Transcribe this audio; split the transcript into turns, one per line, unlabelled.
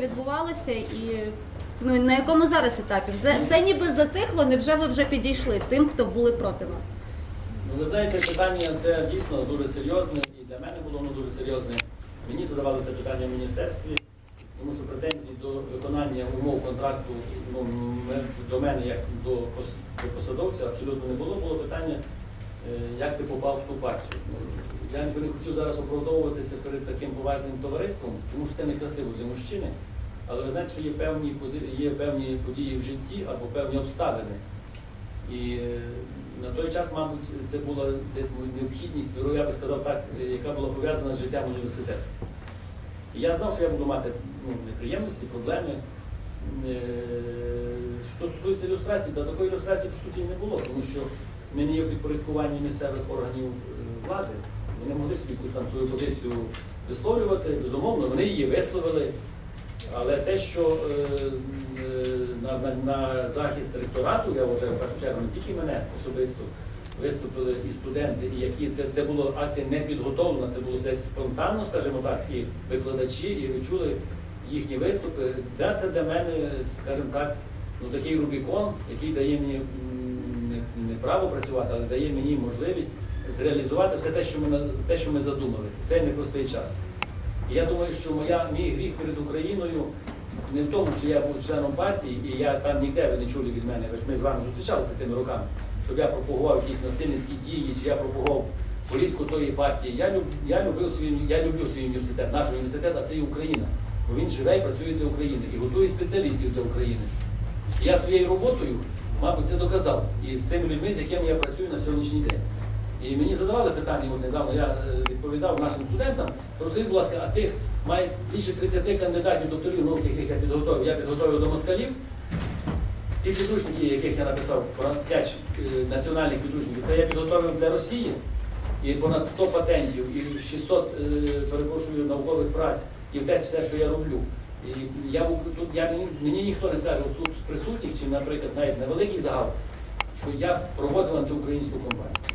відбувалися і ну, на якому зараз етапі? Все, все ніби затихло, невже ви вже підійшли тим, хто були проти вас?
Ну, ви знаєте, питання це дійсно дуже серйозне, і для мене було воно дуже серйозне. Мені задавали це питання в міністерстві, тому що претензій до виконання умов контракту ну, до мене, як до посадовця, абсолютно не було. Було питання, е, як ти попав в ту партію. Я би не хотів зараз оправдовуватися перед таким поважним товариством, тому що це не красиво для мужчини. Але ви знаєте, що є певні пози- є певні події в житті або певні обставини. І е, на той час, мабуть, це була десь необхідність, я би сказав так, е, яка була пов'язана з життям університету. І я знав, що я буду мати ну, неприємності, проблеми. Е, Що стосується ілюстрації, та такої ілюстрації по суті не було, тому що ми не є в підпорядкуванні місцевих органів влади. Вони могли собі якусь там свою позицію висловлювати, безумовно, вони її висловили. Але те, що е, е, на, на, на захист ректорату, я вважаю, в першу чергу, не тільки мене особисто, виступили і студенти, і які це, це була акція не підготовлена, це було десь спонтанно, скажімо так, і викладачі, і ви чули їхні виступи. Да, це для мене, скажімо так, ну такий Рубікон, який дає мені не право працювати, але дає мені можливість зреалізувати все те, що ми те, що ми задумали. в цей непростий час. І я думаю, що моя, мій гріх перед Україною не в тому, що я був членом партії, і я там ніде ви не чули від мене, ви ж ми з вами зустрічалися тими роками, щоб я пропагував якісь насильницькі дії, чи я пропагував політику тої партії. Я, люб, я, любив свій, я люблю свій університет, наш університет, а це і Україна. Бо він живе і працює для України і готує спеціалістів для України. І я своєю роботою, мабуть, це доказав. І з тими людьми, з якими я працюю на сьогоднішній день. І мені задавали питання, от недавно я е, відповідав нашим студентам, розкажіть, будь ласка, а тих має більше 30 кандидатів докторів наук, яких я підготовив. Я підготовив до москалів. Ті підручники, яких я написав, понад 5 е, національних підручників, це я підготовив для Росії. І понад 100 патентів, і 600, е, перепрошую, наукових праць, і десь все, що я роблю. І я тут я мені, ніхто не скаже тут з присутніх, чи, наприклад, навіть невеликий загал, що я проводив антиукраїнську кампанію.